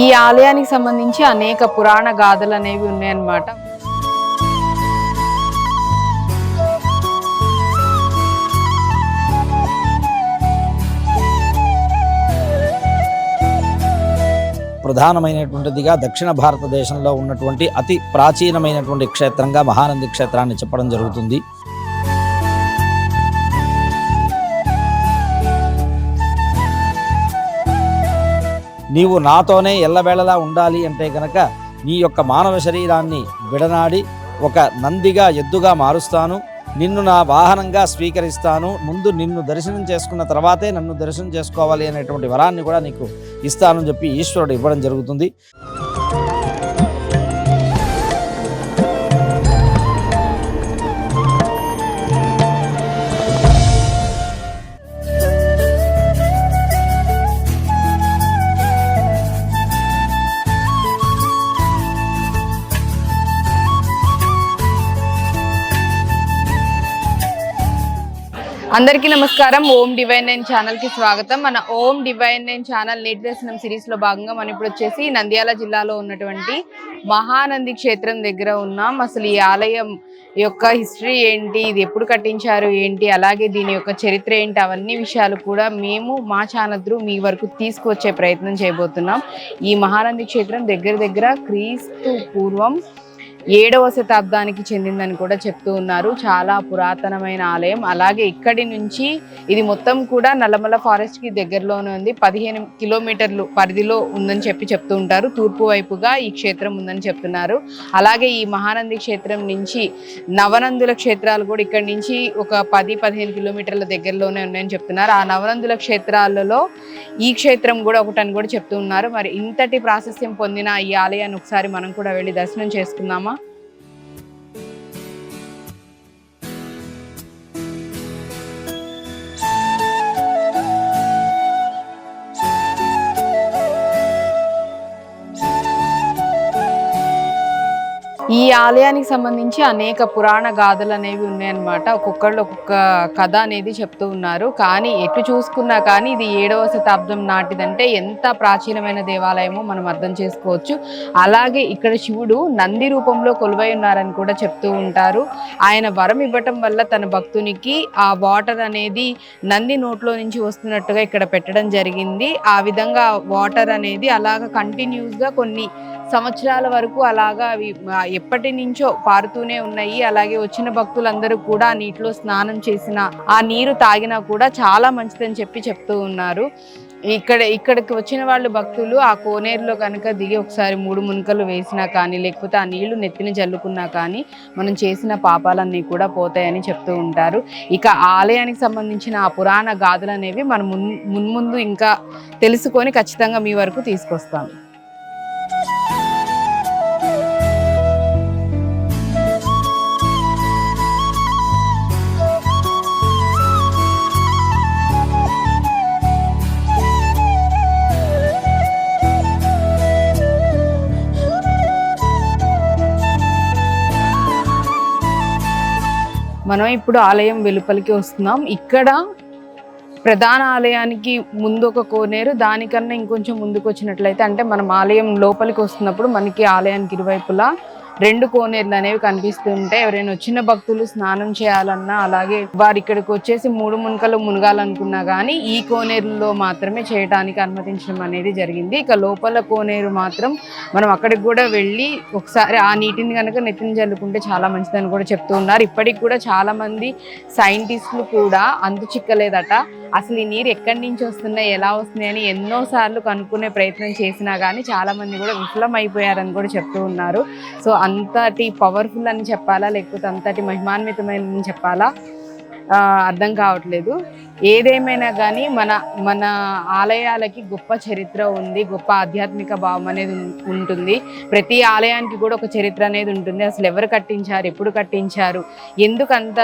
ఈ ఆలయానికి సంబంధించి అనేక పురాణ గాథలు అనేవి ఉన్నాయన్నమాట. ప్రధానమైనటువంటిదిగా దక్షిణ భారతదేశంలో ఉన్నటువంటి అతి ప్రాచీనమైనటువంటి క్షేత్రంగా మహానంది క్షేత్రాన్ని చెప్పడం జరుగుతుంది. నీవు నాతోనే ఎల్లవేళలా ఉండాలి అంటే గనక నీ యొక్క మానవ శరీరాన్ని విడనాడి ఒక నందిగా ఎద్దుగా మారుస్తాను. నిన్ను నా వాహనంగా స్వీకరిస్తాను. ముందు నిన్ను దర్శనం చేసుకున్న తర్వాతే నన్ను దర్శనం చేసుకోవాలి అనేటువంటి వరాన్ని కూడా నీకు ఇస్తానని చెప్పి ఈశ్వరుడు ఇవ్వడం జరుగుతుంది. అందరికీ నమస్కారం. ఓం డివైన్ నైన్ ఛానల్కి స్వాగతం. మన ఓం డివైన్ నైన్ ఛానల్ నేటి దర్శనం సిరీస్లో భాగంగా మనం ఇప్పుడు వచ్చేసి నంద్యాల జిల్లాలో ఉన్నటువంటి మహానంది క్షేత్రం దగ్గర ఉన్నాం. అసలు ఈ ఆలయం యొక్క హిస్టరీ ఏంటి? ఇది ఎప్పుడు కట్టించారు? ఏంటి? అలాగే దీని యొక్క చరిత్ర ఏంటి? అవన్నీ విషయాలు కూడా మేము మా ఛానల్ త్రూ మీ వరకు తీసుకువచ్చే ప్రయత్నం చేయబోతున్నాం. ఈ మహానంది క్షేత్రం దగ్గర దగ్గర క్రీస్తు పూర్వం ఏడవ శతాబ్దానికి చెందిందని కూడా చెప్తూ ఉన్నారు. చాలా పురాతనమైన ఆలయం. అలాగే ఇక్కడి నుంచి ఇది మొత్తం కూడా నల్లమల ఫారెస్ట్కి దగ్గరలోనే ఉంది. పదిహేను కిలోమీటర్లు పరిధిలో ఉందని చెప్పి చెప్తూ ఉంటారు. తూర్పు వైపుగా ఈ క్షేత్రం ఉందని చెప్తున్నారు. అలాగే ఈ మహానంది క్షేత్రం నుంచి నవనందుల క్షేత్రాలు కూడా ఇక్కడి నుంచి ఒక పది పదిహేను కిలోమీటర్ల దగ్గరలోనే ఉన్నాయని చెప్తున్నారు. ఆ నవనందుల క్షేత్రాలలో ఈ క్షేత్రం కూడా ఒకటని కూడా చెప్తూ ఉన్నారు. మరి ఇంతటి ప్రాశస్యం పొందిన ఈ ఆలయాన్ని ఒకసారి మనం కూడా వెళ్ళి దర్శనం చేసుకుందామా? ఆలయానికి సంబంధించి అనేక పురాణ గాథలు అనేవి ఉన్నాయన్నమాట. ఒక్కొక్కళ్ళు ఒక్కొక్క కథ అనేది చెప్తూ ఉన్నారు. కానీ ఎటు చూసుకున్నా కానీ ఇది ఏడవ శతాబ్దం నాటిదంటే ఎంత ప్రాచీనమైన దేవాలయమో మనం అర్థం చేసుకోవచ్చు. అలాగే ఇక్కడ శివుడు నంది రూపంలో కొలువై ఉన్నారని కూడా చెప్తూ ఉంటారు. ఆయన వరం ఇవ్వటం వల్ల తన భక్తునికి ఆ వాటర్ అనేది నంది నోట్లో నుంచి వస్తున్నట్టుగా ఇక్కడ పెట్టడం జరిగింది. ఆ విధంగా వాటర్ అనేది అలాగ కంటిన్యూస్గా కొన్ని సంవత్సరాల వరకు అలాగా అవి ఎప్పటి నుంచో పారుతూనే ఉన్నాయి. అలాగే వచ్చిన భక్తులందరూ కూడా నీటిలో స్నానం చేసిన ఆ నీరు తాగినా కూడా చాలా మంచిదని చెప్పి చెప్తూ ఉన్నారు. ఇక్కడ ఇక్కడికి వచ్చిన వాళ్ళు భక్తులు ఆ కోనేరులో కనుక దిగి ఒకసారి మూడు మునకలు వేసినా కానీ లేకపోతే ఆ నీళ్ళు నెత్తిన జల్లుకున్నా కానీ మనం చేసిన పాపాలన్నీ కూడా పోతాయని చెప్తూ ఉంటారు. ఇక ఆలయానికి సంబంధించిన ఆ పురాణ గాథలు అనేవి మనం మున్ మున్ముందు ఇంకా తెలుసుకొని ఖచ్చితంగా మీ వరకు తీసుకొస్తాము మనం ఇప్పుడు ఆలయం వెలుపలికి వస్తున్నాం. ఇక్కడ ప్రధాన ఆలయానికి ముందు ఒక కోనేరు దానికన్నా ఇంకొంచెం ముందుకు వచ్చినట్లయితే అంటే మనం ఆలయం లోపలికి వస్తున్నప్పుడు మనకి ఆలయానికి ఇరువైపులా రెండు కోనేరులు అనేవి కనిపిస్తుంటే ఎవరైనా వచ్చిన భక్తులు స్నానం చేయాలన్నా అలాగే వారు ఇక్కడికి వచ్చేసి మూడు మునకలు మునగాలనుకున్నా కానీ ఈ కోనేరులో మాత్రమే చేయడానికి అనుమతించడం అనేది జరిగింది. ఇక లోపల కోనేరు మాత్రం మనం అక్కడికి కూడా వెళ్ళి ఒకసారి ఆ నీటిని కనుక నెత్తిని చల్లుకుంటే చాలా మంచిదని కూడా చెప్తూ ఉన్నారు. ఇప్పటికి కూడా చాలా మంది సైంటిస్టులు కూడా అంతు చిక్కలేదట అసలు ఈ నీరు ఎక్కడి నుంచి వస్తున్నాయి ఎలా వస్తున్నాయి అని ఎన్నో సార్లు కనుక్కునే ప్రయత్నం చేసినా కానీ చాలా మంది కూడా విఫలం అయిపోయారని కూడా చెప్తూ ఉన్నారు. సో అంతటి పవర్ఫుల్ అని చెప్పాలా? లేకపోతే అంతటి మహిమాన్వితమైన చెప్పాలా? అర్థం కావట్లేదు. ఏదేమైనా కానీ మన మన ఆలయాలకి గొప్ప చరిత్ర ఉంది గొప్ప ఆధ్యాత్మిక భావం అనేది ఉంటుంది. ప్రతి ఆలయానికి కూడా ఒక చరిత్ర అనేది ఉంటుంది. అసలు ఎవరు కట్టించారు ఎప్పుడు కట్టించారు ఎందుకంత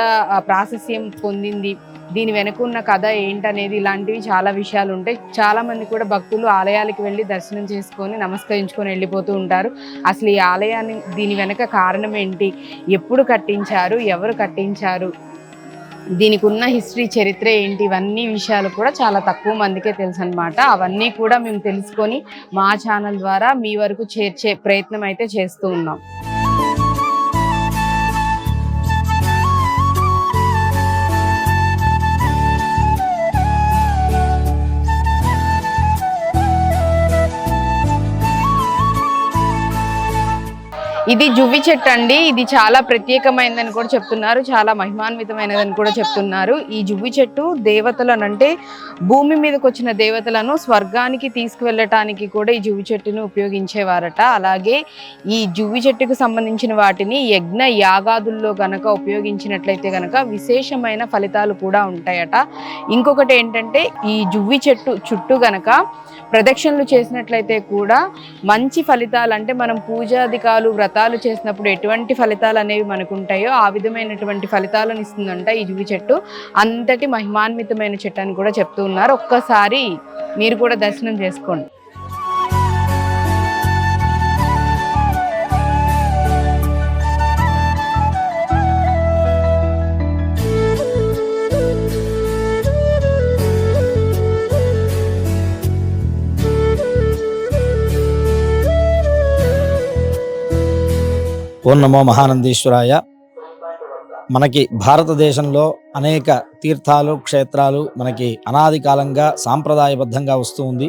ప్రాశస్యం పొందింది దీని వెనుక ఉన్న కథ ఏంటనేది ఇలాంటివి చాలా విషయాలు ఉంటాయి. చాలామంది కూడా భక్తులు ఆలయాలకు వెళ్ళి దర్శనం చేసుకొని నమస్కరించుకొని వెళ్ళిపోతూ ఉంటారు. అసలు ఈ ఆలయాన్ని దీని వెనక కారణం ఏంటి ఎప్పుడు కట్టించారు ఎవరు కట్టించారు దీనికి ఉన్న హిస్టరీ చరిత్ర ఏంటి? ఇవన్నీ విషయాలు కూడా చాలా తక్కువ మందికే తెలుసు అనమాట అవన్నీ కూడా మేము తెలుసుకొని మా ఛానల్ ద్వారా మీ వరకు చేర్చే ప్రయత్నం అయితే చేస్తూ ఉన్నాం. ఇది జువ్వి చెట్టు అండి. ఇది చాలా ప్రత్యేకమైనదని కూడా చెప్తున్నారు. చాలా మహిమాన్వితమైనదని కూడా చెప్తున్నారు. ఈ జువ్వి చెట్టు దేవతలను అంటే భూమి మీదకి వచ్చిన దేవతలను స్వర్గానికి తీసుకువెళ్ళటానికి కూడా ఈ జువ్వి చెట్టును ఉపయోగించేవారట. అలాగే ఈ జువ్వి చెట్టుకు సంబంధించిన వాటిని యజ్ఞ యాగాదుల్లో గనక ఉపయోగించినట్లయితే గనక విశేషమైన ఫలితాలు కూడా ఉంటాయట. ఇంకొకటి ఏంటంటే ఈ జువ్వి చెట్టు చుట్టూ గనక ప్రదక్షిణలు చేసినట్లయితే కూడా మంచి ఫలితాలు అంటే మనం పూజాధికాలు వ్రతాలు చేసినప్పుడు ఎటువంటి ఫలితాలు అనేవి మనకు ఉంటాయో ఆ విధమైనటువంటి ఫలితాలను ఇస్తుందంట ఈ జువి చెట్టు. అంతటి మహిమాన్వితమైన చెట్టు అని కూడా చెప్తూ ఉన్నారు. ఒక్కసారి మీరు కూడా దర్శనం చేసుకోండి. ఓం నమో మహానందీశ్వరాయ. మనకి భారతదేశంలో అనేక తీర్థాలు క్షేత్రాలు మనకి అనాది కాలంగా సాంప్రదాయబద్ధంగా వస్తూ ఉంది.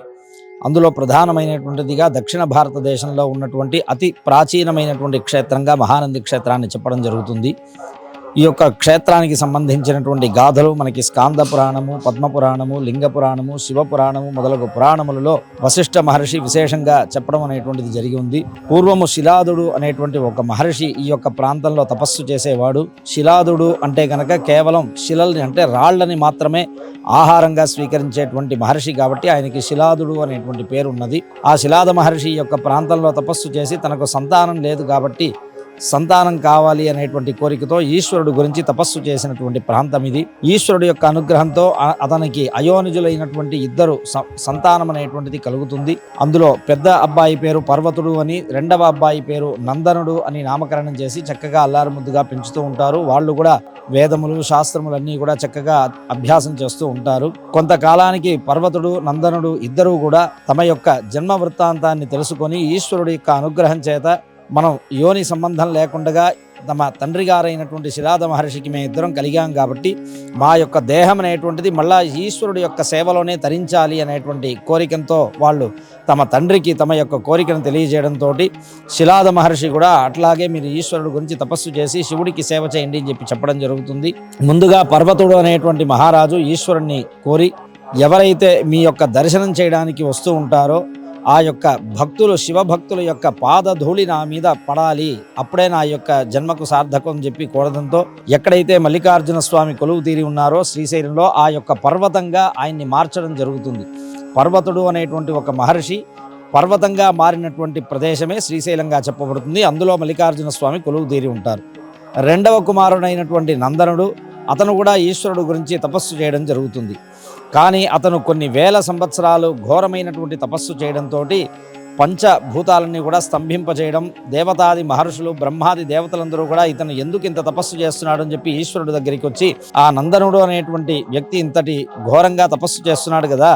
అందులో ప్రధానమైనటువంటిదిగా దక్షిణ భారతదేశంలో ఉన్నటువంటి అతి ప్రాచీనమైనటువంటి క్షేత్రంగా మహానంది క్షేత్రాన్ని చెప్పడం జరుగుతుంది. ఈ యొక్క క్షేత్రానికి సంబంధించినటువంటి గాథలు మనకి స్కాంద పురాణము పద్మ పురాణము లింగ పురాణము శివ పురాణము మొదలగు పురాణములలో వశిష్ఠ మహర్షి విశేషంగా చెప్పడం అనేటువంటిది జరిగి ఉంది. పూర్వము శిలాదుడు అనేటువంటి ఒక మహర్షి ఈ యొక్క ప్రాంతంలో తపస్సు చేసేవాడు. శిలాదుడు అంటే గనక కేవలం శిలల్ని అంటే రాళ్ళని మాత్రమే ఆహారంగా స్వీకరించేటువంటి మహర్షి కాబట్టి ఆయనకి శిలాదుడు అనేటువంటి పేరు ఉన్నది ఆ శిలాద మహర్షి యొక్క ప్రాంతంలో తపస్సు చేసి తనకు సంతానం లేదు కాబట్టి సంతానం కావాలి అనేటువంటి కోరికతో ఈశ్వరుడు గురించి తపస్సు చేసినటువంటి ప్రాంతం ఇది. ఈశ్వరుడు యొక్క అనుగ్రహంతో అతనికి అయోనిజులైనటువంటి ఇద్దరు స- సంతానం అనేటువంటిది కలుగుతుంది. అందులో పెద్ద అబ్బాయి పేరు పర్వతుడు అని రెండవ అబ్బాయి పేరు నందనుడు అని నామకరణం చేసి చక్కగా అల్లారు ముద్దుగా పెంచుతూ ఉంటారు. వాళ్ళు కూడా వేదములు శాస్త్రములు అన్నీ కూడా చక్కగా అభ్యాసం చేస్తూ ఉంటారు. కొంతకాలానికి పర్వతుడు నందనుడు ఇద్దరూ కూడా తమ యొక్క జన్మ వృత్తాంతాన్ని తెలుసుకొని ఈశ్వరుడు యొక్క అనుగ్రహం చేత మనం యోని సంబంధం లేకుండా తమ తండ్రి గారైనటువంటి శిలాద మహర్షికి మేము ఇద్దరం కలిగాం కాబట్టి మా యొక్క దేహం అనేటువంటిది మళ్ళా ఈశ్వరుడు యొక్క సేవలోనే తరించాలి అనేటువంటి కోరికతో వాళ్ళు తమ తండ్రికి తమ యొక్క కోరికను తెలియజేయడంతో శిలాద మహర్షి కూడా అట్లాగే మీరు ఈశ్వరుడు గురించి తపస్సు చేసి శివుడికి సేవ చేయండి అని చెప్పి చెప్పడం జరుగుతుంది. ముందుగా పర్వతుడు అనేటువంటి మహారాజు ఈశ్వరుణ్ణి కోరి ఎవరైతే మీ యొక్క దర్శనం చేయడానికి వస్తూ ఉంటారో ఆ యొక్క భక్తులు శివభక్తుల యొక్క పాదధూళి నా మీద పడాలి. అప్పుడే నా యొక్క జన్మకు సార్థకం అని చెప్పి కోరడంతో ఎక్కడైతే మల్లికార్జున స్వామి కొలువు తీరి ఉన్నారో శ్రీశైలంలో ఆ యొక్క పర్వతంగా ఆయన్ని మార్చడం జరుగుతుంది. పర్వతుడు అనేటువంటి ఒక మహర్షి పర్వతంగా మారినటువంటి ప్రదేశమే శ్రీశైలంగా చెప్పబడుతుంది. అందులో మల్లికార్జున స్వామి కొలువు తీరి ఉంటారు. రెండవ కుమారుడైనటువంటి నందనుడు అతను కూడా ఈశ్వరుడు గురించి తపస్సు చేయడం జరుగుతుంది. కానీ అతను కొన్ని వేల సంవత్సరాలు ఘోరమైనటువంటి తపస్సు చేయడంతో పంచభూతాలన్నీ కూడా స్తంభింపజేయడం దేవతాది మహర్షులు బ్రహ్మాది దేవతలందరూ కూడా ఇతను ఎందుకు ఇంత తపస్సు చేస్తున్నాడని చెప్పి ఈశ్వరుడు దగ్గరికి వచ్చి ఆ నందనుడు అనేటువంటి వ్యక్తి ఇంతటి ఘోరంగా తపస్సు చేస్తున్నాడు కదా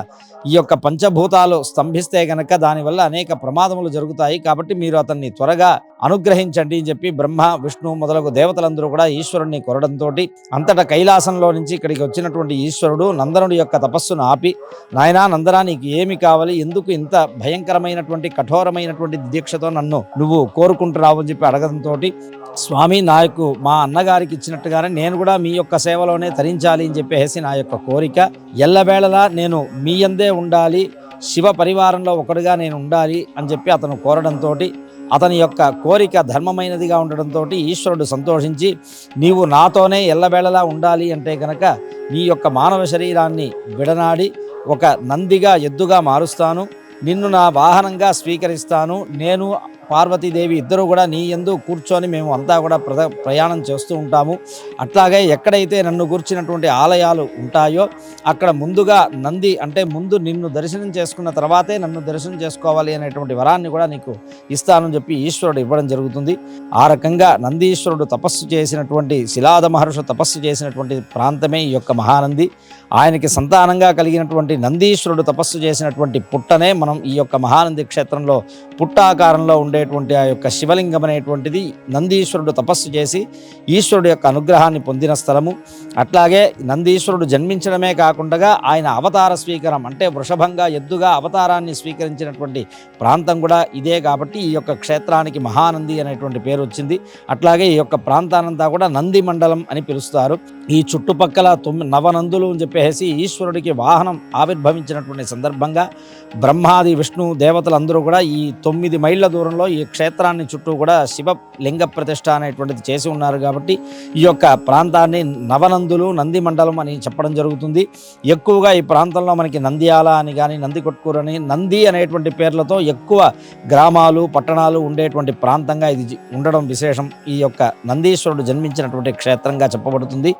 ఈ యొక్క పంచభూతాలు స్తంభిస్తే గనక దానివల్ల అనేక ప్రమాదములు జరుగుతాయి. కాబట్టి మీరు అతన్ని త్వరగా అనుగ్రహించండి అని చెప్పి బ్రహ్మ విష్ణు మొదలగు దేవతలందరూ కూడా ఈశ్వరుణ్ణి కొరడంతో అంతటా కైలాసంలో నుంచి ఇక్కడికి వచ్చినటువంటి ఈశ్వరుడు నందనుడి యొక్క తపస్సును ఆపి నాయనా నందనా నీకు ఏమి కావాలి? ఎందుకు ఇంత భయంకరమైనటువంటి కఠోరమైనటువంటి దీక్షతో నన్ను నువ్వు కోరుకుంటున్నావు? అని చెప్పి అడగడంతో స్వామి నాకు మా అన్నగారికి ఇచ్చినట్టుగానే నేను కూడా మీ యొక్క సేవలోనే తరించాలి అని చెప్పేసి నా యొక్క కోరిక. ఎల్లవేళలా నేను మీ అందే ఉండాలి శివ పరివారంలో ఒకడుగా నేను ఉండాలి అని చెప్పి అతను కోరడంతో అతని యొక్క కోరిక ధర్మమైనదిగా ఉండడంతో ఈశ్వరుడు సంతోషించి నీవు నాతోనే ఎల్లవేళలా ఉండాలి అంటే కనుక నీ యొక్క మానవ శరీరాన్ని విడనాడి ఒక నందిగా ఎద్దుగా మారుస్తాను. నిన్ను నా వాహనంగా స్వీకరిస్తాను. నేను పార్వతీదేవి ఇద్దరు కూడా నీ ఎందు కూర్చొని మేము అంతా కూడా ప్ర ప్రయాణం చేస్తూ ఉంటాము. అట్లాగే ఎక్కడైతే నన్ను కూర్చున్నటువంటి ఆలయాలు ఉంటాయో అక్కడ ముందుగా నంది అంటే ముందు నిన్ను దర్శనం చేసుకున్న తర్వాతే నన్ను దర్శనం చేసుకోవాలి అనేటువంటి వరాన్ని కూడా నీకు ఇస్తానని చెప్పి ఈశ్వరుడు ఇవ్వడం జరుగుతుంది. ఆ రకంగా నందీశ్వరుడు తపస్సు చేసినటువంటి శిలాద మహర్షి తపస్సు చేసినటువంటి ప్రాంతమే ఈ యొక్క మహానంది. ఆయనకి సంతానంగా కలిగినటువంటి నందీశ్వరుడు తపస్సు చేసినటువంటి పుట్టనే మనం ఈ యొక్క మహానంది క్షేత్రంలో పుట్టాకారంలో ఉండేటువంటి ఆ యొక్క శివలింగం అనేటువంటిది నందీశ్వరుడు తపస్సు చేసి ఈశ్వరుడు యొక్క అనుగ్రహాన్ని పొందిన స్థలము. అట్లాగే నందీశ్వరుడు జన్మించడమే కాకుండా ఆయన అవతార స్వీకారం అంటే వృషభంగా ఎద్దుగా అవతారాన్ని స్వీకరించినటువంటి ప్రాంతం కూడా ఇదే కాబట్టి ఈ యొక్క క్షేత్రానికి మహానంది అనేటువంటి పేరు వచ్చింది. అట్లాగే ఈ యొక్క ప్రాంతానంతా కూడా నంది మండలం అని పిలుస్తారు. ఈ చుట్టుపక్కల తొమ్మిది నవనందులు అని చెప్పేసి ఈశ్వరుడికి వాహనం ఆవిర్భవించినటువంటి సందర్భంగా బ్రహ్మాది విష్ణు దేవతలందరూ కూడా ఈ తొమ్మిది మైళ్ళ దూరంలో ఈ క్షేత్రాన్ని చుట్టూ కూడా శివ లింగ ప్రతిష్ట అనేటువంటిది చేసి ఉన్నారు కాబట్టి ఈ యొక్క ప్రాంతాన్ని నవనందులు నంది మండలం అని చెప్పడం జరుగుతుంది. ఎక్కువగా ఈ ప్రాంతంలో మనకి నంద్యాల అని కానీ నంది కొట్కూరు అని నంది అనేటువంటి పేర్లతో ఎక్కువ గ్రామాలు పట్టణాలు ఉండేటువంటి ప్రాంతంగా ఇది ఉండడం విశేషం. ఈ యొక్క నందీశ్వరుడు జన్మించినటువంటి క్షేత్రంగా చెప్పబడుతుంది.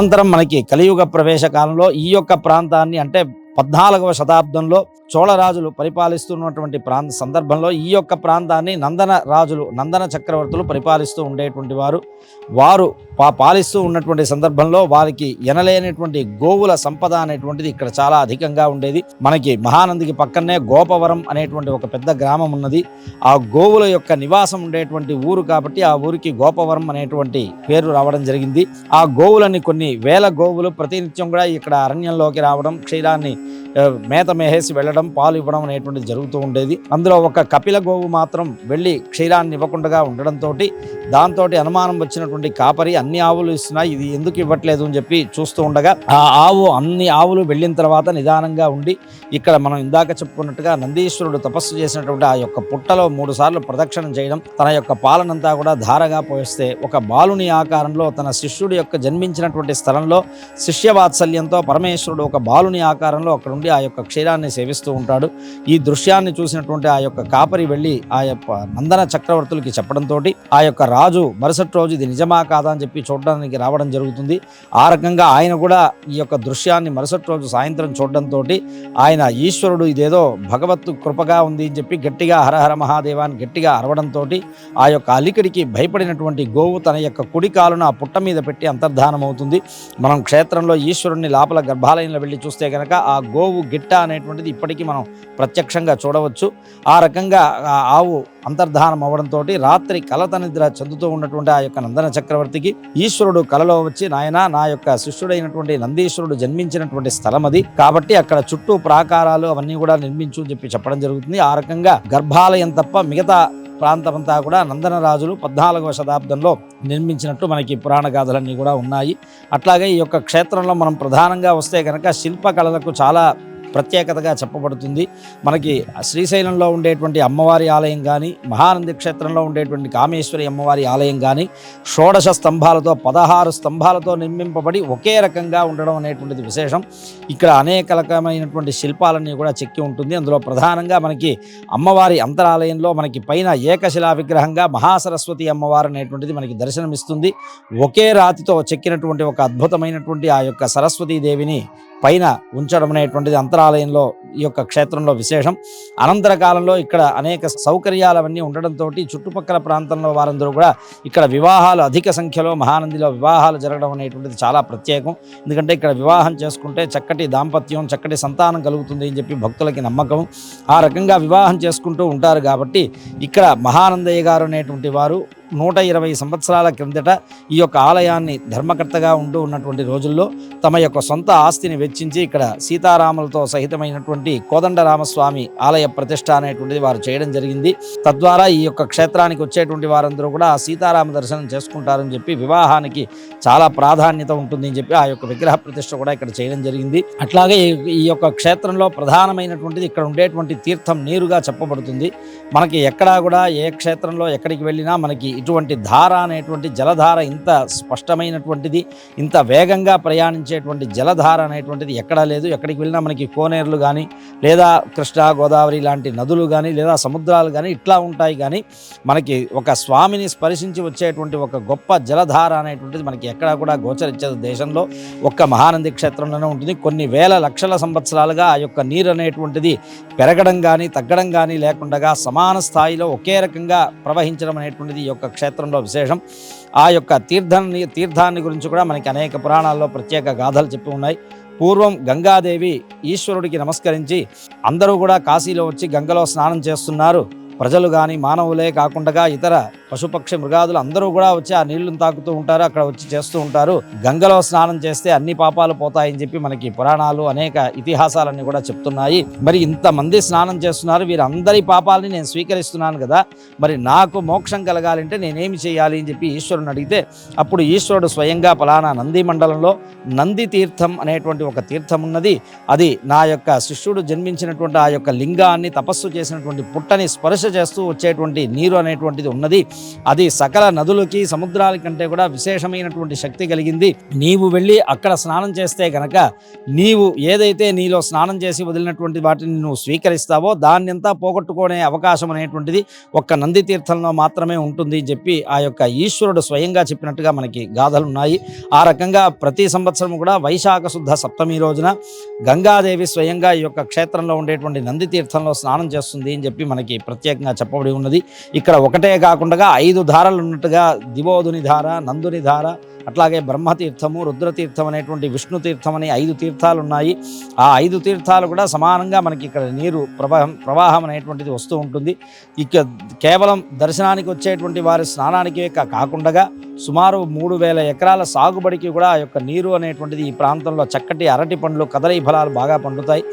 అనంతరం మనకి కలియుగ ప్రవేశ కాలంలో ఈ యొక్క ప్రాంతాన్ని అంటే పద్నాలుగవ శతాబ్దంలో చోళరాజులు పరిపాలిస్తున్నటువంటి ప్రాంత సందర్భంలో ఈ యొక్క ప్రాంతాన్ని నందన రాజులు నందన చక్రవర్తులు పరిపాలిస్తూ ఉండేటువంటి వారు. వారు పా పాలిస్తూ ఉన్నటువంటి సందర్భంలో వారికి ఎనలేనటువంటి గోవుల సంపద అనేటువంటిది ఇక్కడ చాలా అధికంగా ఉండేది. మనకి మహానందికి పక్కనే గోపవరం అనేటువంటి ఒక పెద్ద గ్రామం ఉన్నది. ఆ గోవుల యొక్క నివాసం ఉండేటువంటి ఊరు కాబట్టి ఆ ఊరికి గోపవరం అనేటువంటి పేరు రావడం జరిగింది. ఆ గోవులని కొన్ని వేల గోవులు ప్రతినిత్యం కూడా ఇక్కడ అరణ్యంలోకి రావడం క్షీరాన్ని మేత మేహేసి వెళ్ళడం పాలు ఇవ్వడం అనేటువంటిది జరుగుతూ ఉండేది. అందులో ఒక కపిల గోవు మాత్రం వెళ్ళి క్షీరాన్ని ఇవ్వకుండా ఉండడంతో దాంతో అనుమానం వచ్చినటువంటి కాపరి అన్ని ఆవులు ఇస్తున్నాయి ఇది ఎందుకు ఇవ్వట్లేదు? అని చెప్పి చూస్తూ ఉండగా ఆ ఆవు అన్ని ఆవులు వెళ్ళిన తర్వాత నిదానంగా ఉండి ఇక్కడ మనం ఇందాక చెప్పుకున్నట్టుగా నందీశ్వరుడు తపస్సు చేసినటువంటి ఆ యొక్క పుట్టలో మూడు సార్లు ప్రదక్షిణం చేయడం తన యొక్క పాలనంతా కూడా ధారగా పోయిస్తే ఒక బాలుని ఆకారంలో తన శిష్యుడి యొక్క జన్మించినటువంటి స్థలంలో శిష్యవాత్సల్యంతో పరమేశ్వరుడు ఒక బాలుని ఆకారంలో అక్కడ ఉండి ఆ యొక్క క్షీరాన్ని సేవిస్తూ ఉంటాడు. ఈ దృశ్యాన్ని చూసినటువంటి ఆ యొక్క కాపరి వెళ్ళి ఆ యొక్క నందన చక్రవర్తులకి చెప్పడంతో ఆ యొక్క రాజు మరుసటి రోజు ఇది నిజమా కాదా అని చెప్పి చూడడానికి రావడం జరుగుతుంది. ఆ రకంగా ఆయన కూడా ఈ యొక్క దృశ్యాన్ని మరుసటి రోజు సాయంత్రం చూడడంతో ఆయన ఈశ్వరుడు ఇదేదో భగవత్ కృపగా ఉంది అని చెప్పి గట్టిగా హరహర మహాదేవాన్ని గట్టిగా అరవడంతో ఆ యొక్క అలికిడికి భయపడినటువంటి గోవు తన యొక్క కుడి కాలును ఆ పుట్ట మీద పెట్టి అంతర్ధానం అవుతుంది మనం క్షేత్రంలో ఈశ్వరుణ్ణి లోపల గర్భాలయంలో వెళ్ళి చూస్తే కనుక ఆ గోవు గిట్ట అనేటువంటిది ఇప్పటికీ మనం ప్రత్యక్షంగా చూడవచ్చు. ఆ రకంగా ఆవు అంతర్ధానం అవ్వడంతో రాత్రి కలత నిద్ర చెందుతూ ఉన్నటువంటి ఆ యొక్క నందన చక్రవర్తికి ఈశ్వరుడు కలలో వచ్చి నాయన నా యొక్క శిష్యుడైనటువంటి నందీశ్వరుడు జన్మించినటువంటి స్థలం అది. కాబట్టి అక్కడ చుట్టూ ప్రాకారాలు అవన్నీ కూడా నిర్మించు అని చెప్పి చెప్పడం జరుగుతుంది. ఆ రకంగా గర్భాలయం తప్ప మిగతా ప్రాంతమంతా కూడా నందనరాజులు పద్నాలుగవ శతాబ్దంలో నిర్మించినట్టు మనకి పురాణ గాథలన్నీ కూడా ఉన్నాయి. అట్లాగే ఈ యొక్క క్షేత్రంలో మనం ప్రధానంగా వస్తే కనుక శిల్పకళలకు చాలా ప్రత్యేకతగా చెప్పబడుతుంది. మనకి శ్రీశైలంలో ఉండేటువంటి అమ్మవారి ఆలయం కానీ మహానంది క్షేత్రంలో ఉండేటువంటి కామేశ్వరి అమ్మవారి ఆలయం కానీ షోడశ స్తంభాలతో పదహారు స్తంభాలతో నిర్మింపబడి ఒకే రకంగా ఉండడం అనేటువంటిది విశేషం. ఇక్కడ అనేక రకమైనటువంటి శిల్పాలన్నీ కూడా చెక్కి ఉంటుంది. అందులో ప్రధానంగా మనకి అమ్మవారి అంతరాలయంలో మనకి పైన ఏకశిలా విగ్రహంగా మహాసరస్వతి అమ్మవారు అనేటువంటిది మనకి దర్శనమిస్తుంది. ఒకే రాతితో చెక్కినటువంటి ఒక అద్భుతమైనటువంటి ఆ యొక్క సరస్వతీదేవిని పైన ఉంచడం అనేటువంటిది అంతరాలయంలో ఈ యొక్క క్షేత్రంలో విశేషం. అనంతర కాలంలో ఇక్కడ అనేక సౌకర్యాలు అవన్నీ ఉండడంతో చుట్టుపక్కల ప్రాంతంలో వారందరూ కూడా ఇక్కడ వివాహాలు అధిక సంఖ్యలో మహానందిలో వివాహాలు జరగడం అనేటువంటిది చాలా ప్రత్యేకం. ఎందుకంటే ఇక్కడ వివాహం చేసుకుంటే చక్కటి దాంపత్యం చక్కటి సంతానం కలుగుతుంది అని చెప్పి భక్తులకి నమ్మకం. ఆ రకంగా వివాహం చేసుకుంటూ ఉంటారు కాబట్టి ఇక్కడ మహానందయ్య గారు అనేటువంటి వారు నూట ఇరవై సంవత్సరాల క్రిందట ఈ యొక్క ఆలయాన్ని ధర్మకర్తగా ఉంటూ ఉన్నటువంటి రోజుల్లో తమ యొక్క సొంత ఆస్తిని వెచ్చించి ఇక్కడ సీతారాములతో సహితమైనటువంటి కోదండరామస్వామి ఆలయ ప్రతిష్ట అనేటువంటిది వారు చేయడం జరిగింది. తద్వారా ఈ యొక్క క్షేత్రానికి వచ్చేటువంటి వారందరూ కూడా ఆ సీతారామ దర్శనం చేసుకుంటారని చెప్పి వివాహానికి చాలా ప్రాధాన్యత ఉంటుంది అని చెప్పి ఆ యొక్క విగ్రహ ప్రతిష్ట కూడా ఇక్కడ చేయడం జరిగింది. అట్లాగే ఈ- ఈ యొక్క క్షేత్రంలో ప్రధానమైనటువంటిది ఇక్కడ ఉండేటువంటి తీర్థం నీరుగా చెప్పబడుతుంది. మనకి ఎక్కడా కూడా ఏ క్షేత్రంలో ఎక్కడికి వెళ్ళినా మనకి ఇటువంటి ధార అనేటువంటి జలధార ఇంత స్పష్టమైనటువంటిది ఇంత వేగంగా ప్రయాణించేటువంటి జలధార అనేటువంటిది ఎక్కడా లేదు. ఎక్కడికి వెళ్ళినా మనకి కోనేరులు కానీ లేదా కృష్ణా గోదావరి లాంటి నదులు కానీ లేదా సముద్రాలు కానీ ఇట్లా ఉంటాయి కానీ మనకి ఒక స్వామిని స్పర్శించి వచ్చేటువంటి ఒక గొప్ప జలధార అనేటువంటిది మనకి ఎక్కడా కూడా గోచరించదు దేశంలో. ఒక్క మహానంది క్షేత్రంలోనే ఉంటుంది. కొన్ని వేల లక్షల సంవత్సరాలుగా ఆ యొక్క నీరు అనేటువంటిది పెరగడం కానీ తగ్గడం కానీ లేకుండా సమాన స్థాయిలో ఒకే రకంగా ప్రవహించడం అనేటువంటిది ఈ యొక్క క్షేత్రంలో విశేషం. ఆ యొక్క తీర్థాన్ని తీర్థాన్ని గురించి కూడా మనకి అనేక పురాణాల్లో ప్రత్యేక గాథలు చెప్పి ఉన్నాయి. పూర్వం గంగాదేవి ఈశ్వరుడికి నమస్కరించి అందరూ కూడా కాశీలో వచ్చి గంగలో స్నానం చేస్తున్నారు. ప్రజలు కానీ మానవులే కాకుండా ఇతర పశుపక్షి మృగాదులు అందరూ కూడా వచ్చి ఆ నీళ్ళను తాకుతూ ఉంటారు. అక్కడ వచ్చి చేస్తూ ఉంటారు. గంగలో స్నానం చేస్తే అన్ని పాపాలు పోతాయని చెప్పి మనకి పురాణాలు అనేక ఇతిహాసాలన్నీ కూడా చెప్తున్నాయి. మరి ఇంతమంది స్నానం చేస్తున్నారు. వీరందరి పాపాలని నేను స్వీకరిస్తున్నాను కదా. మరి నాకు మోక్షం కలగాలంటే నేనేమి చేయాలి అని చెప్పి ఈశ్వరుని అడిగితే అప్పుడు ఈశ్వరుడు స్వయంగా పలానా నంది మండలంలో నంది తీర్థం అనేటువంటి ఒక తీర్థం ఉన్నది. అది నా యొక్క శిష్యుడు జన్మించినటువంటి ఆ యొక్క లింగాన్ని తపస్సు చేసినటువంటి పుట్టని స్పర్శ చేస్తూ వచ్చేటువంటి నీరు అనేటువంటిది ఉన్నది. అది సకల నదులకి సముద్రాల కంటే కూడా విశేషమైనటువంటి శక్తి కలిగింది. నీవు వెళ్ళి అక్కడ స్నానం చేస్తే గనక నీవు ఏదైతే నీలో స్నానం చేసి వదిలినటువంటి వాటిని నువ్వు స్వీకరిస్తావో దాన్నంతా పోగొట్టుకునే అవకాశం అనేటువంటిది ఒక్క నంది తీర్థంలో మాత్రమే ఉంటుంది అని చెప్పి ఆ యొక్క ఈశ్వరుడు స్వయంగా చెప్పినట్టుగా మనకి గాథలు ఉన్నాయి ఆ రకంగా ప్రతి సంవత్సరం కూడా వైశాఖ శుద్ధ సప్తమి రోజున గంగాదేవి స్వయంగా ఈ యొక్క క్షేత్రంలో ఉండేటువంటి నంది తీర్థంలో స్నానం చేస్తుంది అని చెప్పి మనకి ప్రత్యేకంగా చెప్పబడి ఉన్నది. ఇక్కడ ఒకటే కాకుండా ఐదు ధారలు ఉన్నట్టుగా దివోధుని ధార నందుని ధార అట్లాగే బ్రహ్మతీర్థము రుద్రతీర్థం అనేటువంటి విష్ణు తీర్థం అనే ఐదు తీర్థాలు ఉన్నాయి. ఆ ఐదు తీర్థాలు కూడా సమానంగా మనకి ఇక్కడ నీరు ప్రవాహం ప్రవాహం అనేటువంటిది వస్తూ ఉంటుంది. ఇక కేవలం దర్శనానికి వచ్చేటువంటి వారి స్నానానికే కాకుండా సుమారు మూడు వేల ఎకరాల సాగుబడికి కూడా ఆ యొక్క నీరు అనేటువంటిది ఈ ప్రాంతంలో చక్కటి అరటి పండ్లు కదలి ఫలాలు బాగా పండుతాయి.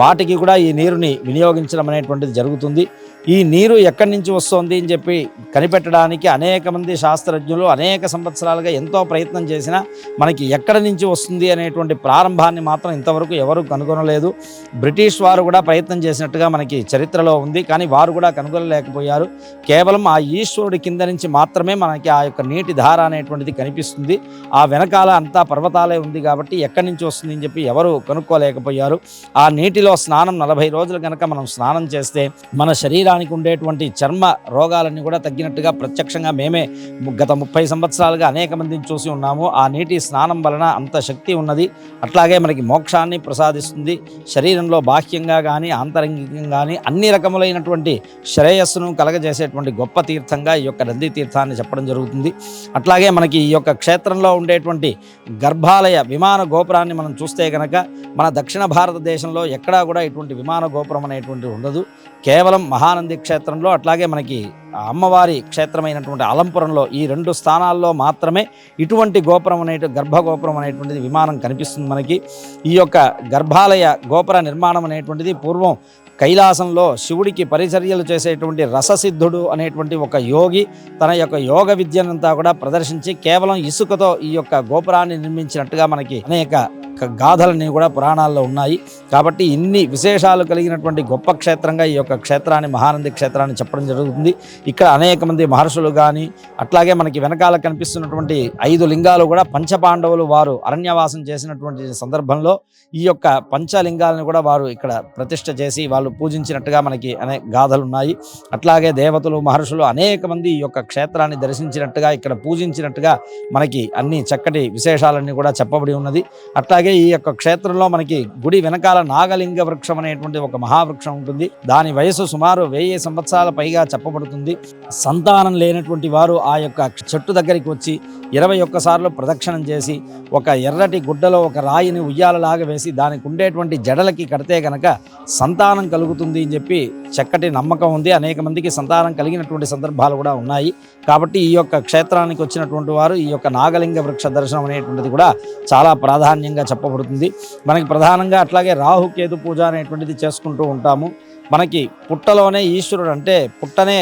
వాటికి కూడా ఈ నీరుని వినియోగించడం అనేటువంటిది జరుగుతుంది. ఈ నీరు ఎక్కడి నుంచి వస్తుంది అని చెప్పి కనిపెట్టడానికి అనేక మంది శాస్త్రజ్ఞులు అనేక సంవత్సరాలుగా ఎంతో ప్రయత్నం చేసినా మనకి ఎక్కడి నుంచి వస్తుంది అనేటువంటి ప్రారంభాన్ని మాత్రం ఇంతవరకు ఎవరు కనుగొనలేదు. బ్రిటిష్ వారు కూడా ప్రయత్నం చేసినట్టుగా మనకి చరిత్రలో ఉంది. కానీ వారు కూడా కనుగొనలేకపోయారు. కేవలం ఆ ఈశ్వరుడి కింద నుంచి మాత్రమే మనకి ఆ యొక్క నీటి ధార అనేటువంటిది కనిపిస్తుంది. ఆ వెనకాల అంతా పర్వతాలే ఉంది కాబట్టి ఎక్కడి నుంచి వస్తుంది అని చెప్పి ఎవరు కనుక్కోలేకపోయారు. ఆ నీటిలో స్నానం నలభై రోజులు కనుక మనం స్నానం చేస్తే మన శరీరం శరీరానికి ఉండేటువంటి చర్మ రోగాలన్నీ కూడా తగ్గినట్టుగా ప్రత్యక్షంగా మేమే గత ముప్పై సంవత్సరాలుగా అనేక మందిని చూసి ఉన్నాము. ఆ నీటి స్నానం వలన అంత శక్తి ఉన్నది. అట్లాగే మనకి మోక్షాన్ని ప్రసాదిస్తుంది. శరీరంలో బాహ్యంగా కానీ ఆంతరంగికంగా కానీ అన్ని రకములైనటువంటి శ్రేయస్సును కలగజేసేటువంటి గొప్ప తీర్థంగా ఈ యొక్క నంది తీర్థాన్ని చెప్పడం జరుగుతుంది. అట్లాగే మనకి ఈ యొక్క క్షేత్రంలో ఉండేటువంటి గర్భాలయ విమాన గోపురాన్ని మనం చూస్తే కనుక మన దక్షిణ భారతదేశంలో ఎక్కడా కూడా ఇటువంటి విమాన గోపురం అనేటువంటి ఉండదు. కేవలం మహానంది క్షేత్రంలో అట్లాగే మనకి అమ్మవారి క్షేత్రమైనటువంటి అలంపురంలో ఈ రెండు స్థానాల్లో మాత్రమే ఇటువంటి గోపురం అనే గర్భగోపురం అనేటువంటిది విమానం కనిపిస్తుంది మనకి. ఈ యొక్క గర్భాలయ గోపుర నిర్మాణం అనేటువంటిది పూర్వం కైలాసంలో శివుడికి పరిచర్యలు చేసేటువంటి రససిద్ధుడు అనేటువంటి ఒక యోగి తన యొక్క యోగ విద్యనంతా కూడా ప్రదర్శించి కేవలం ఇసుకతో ఈ యొక్క గోపురాన్ని నిర్మించినట్టుగా మనకి అనేక గాథలన్నీ కూడా పురాణాల్లో ఉన్నాయి. కాబట్టి ఇన్ని విశేషాలు కలిగినటువంటి గొప్ప క్షేత్రంగా ఈ యొక్క క్షేత్రాన్ని మహానంది క్షేత్రాన్ని చెప్పడం జరుగుతుంది. ఇక్కడ అనేక మంది మహర్షులు కానీ అట్లాగే మనకి వెనకాల కనిపిస్తున్నటువంటి ఐదు లింగాలు కూడా పంచపాండవులు వారు అరణ్యవాసం చేసినటువంటి సందర్భంలో ఈ యొక్క పంచలింగాలను కూడా వారు ఇక్కడ ప్రతిష్ట చేసి వాళ్ళు పూజించినట్టుగా మనకి అనేక గాథలు ఉన్నాయి. అట్లాగే దేవతలు మహర్షులు అనేక మంది ఈ యొక్క క్షేత్రాన్ని దర్శించినట్టుగా ఇక్కడ పూజించినట్టుగా మనకి అన్ని చక్కటి విశేషాలన్నీ కూడా చెప్పబడి ఉన్నది. అట్లాగే అలాగే ఈ యొక్క క్షేత్రంలో మనకి గుడి వెనకాల నాగలింగ వృక్షం అనేటువంటి ఒక మహావృక్షం ఉంటుంది. దాని వయసు సుమారు వెయ్యి సంవత్సరాల పైగా చెప్పబడుతుంది. సంతానం లేనటువంటి వారు ఆ యొక్క చెట్టు దగ్గరికి వచ్చి ఇరవై ఒక్కసార్లు ప్రదక్షిణం చేసి ఒక ఎర్రటి గుడ్డలో ఒక రాయిని ఉయ్యాలలాగా వేసి దానికి ఉండేటువంటి జడలకి కడితే గనక సంతానం కలుగుతుంది అని చెప్పి చక్కటి నమ్మకం ఉంది. అనేక మందికి సంతానం కలిగినటువంటి సందర్భాలు కూడా ఉన్నాయి. కాబట్టి ఈ యొక్క క్షేత్రానికి వచ్చినటువంటి వారు ఈ యొక్క నాగలింగ వృక్ష దర్శనం అనేటువంటిది కూడా చాలా ప్రాధాన్యంగా చెప్పబడుతుంది. మనకి ప్రధానంగా అట్లాగే రాహుకేతు పూజ అనేటువంటిది చేసుకుంటూ ఉంటాము. మనకి పుట్టలోనే ఈశ్వరుడు అంటే పుట్టనే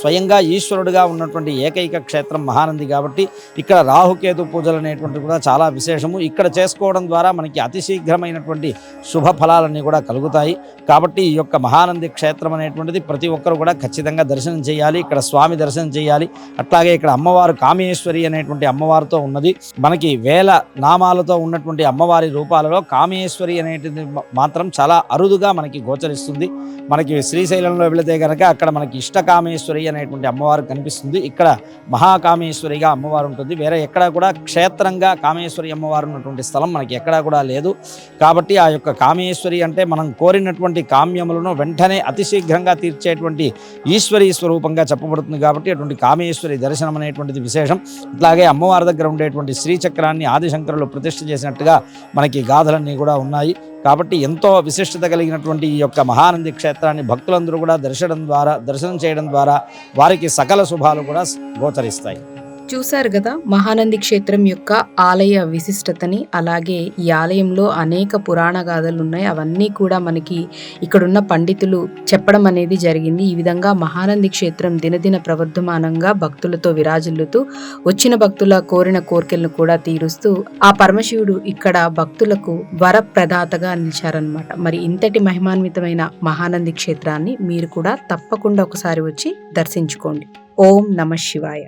స్వయంగా ఈశ్వరుడుగా ఉన్నటువంటి ఏకైక క్షేత్రం మహానంది కాబట్టి ఇక్కడ రాహుకేతు పూజలు అనేటువంటి కూడా చాలా విశేషము. ఇక్కడ చేసుకోవడం ద్వారా మనకి అతి శీఘ్రమైనటువంటి శుభ ఫలాలన్నీ కూడా కలుగుతాయి. కాబట్టి ఈ యొక్క మహానంది క్షేత్రం అనేటువంటిది ప్రతి ఒక్కరు కూడా ఖచ్చితంగా దర్శనం చేయాలి ఇక్కడ స్వామి దర్శనం చేయాలి. అట్లాగే ఇక్కడ అమ్మవారు కామేశ్వరి అనేటువంటి అమ్మవారితో ఉన్నది. మనకి వేల నామాలతో ఉన్నటువంటి అమ్మవారి రూపాలలో కామేశ్వరి అనేటిది మాత్రం చాలా అరుదుగా మనకి గోచరిస్తుంది. మనకి శ్రీశైలంలో వెళితే కనుక అక్కడ మనకి ఇష్ట కామేశ్వరి అనేటువంటి అమ్మవారు కనిపిస్తుంది. ఇక్కడ మహాకామేశ్వరిగా అమ్మవారు ఉంటుంది. వేరే ఎక్కడా కూడా క్షేత్రంగా కామేశ్వరి అమ్మవారు ఉన్నటువంటి స్థలం మనకి ఎక్కడా కూడా లేదు. కాబట్టి ఆ యొక్క కామేశ్వరి అంటే మనం కోరినటువంటి కామ్యములను వెంటనే అతి శీఘ్రంగా తీర్చేటువంటి ఈశ్వరీ స్వరూపంగా చెప్పబడుతుంది కాబట్టి అటువంటి కామేశ్వరి దర్శనం అనేటువంటిది విశేషం. అట్లాగే అమ్మవారి దగ్గర ఉండేటువంటి శ్రీచక్రాన్ని ఆదిశంకరులు ప్రతిష్ఠ చేసినట్టుగా మనకి గాథలన్నీ కూడా ఉన్నాయి. కాబట్టి ఎంతో విశిష్టత కలిగినటువంటి ఈ యొక్క మహానంది క్షేత్రాన్ని భక్తులందరూ కూడా దర్శనం ద్వారా దర్శనం చేయడం ద్వారా వారికి సకల శుభాలు కూడా గోచరిస్తాయి. చూశారు కదా మహానంది క్షేత్రం యొక్క ఆలయ విశిష్టతని అలాగే ఈ ఆలయంలో అనేక పురాణ గాథలు ఉన్నాయి. అవన్నీ కూడా మనకి ఇక్కడున్న పండితులు చెప్పడం అనేది జరిగింది. ఈ విధంగా మహానంది క్షేత్రం దినదిన ప్రవర్ధమానంగా భక్తులతో విరాజిల్లుతూ వచ్చిన భక్తుల కోరిన కోరికలను కూడా తీరుస్తూ ఆ పరమశివుడు ఇక్కడ భక్తులకు వరప్రదాతగా నిలిచారనమాట మరి ఇంతటి మహిమాన్వితమైన మహానంది క్షేత్రాన్ని మీరు కూడా తప్పకుండా ఒకసారి వచ్చి దర్శించుకోండి. ఓం నమ శివాయ.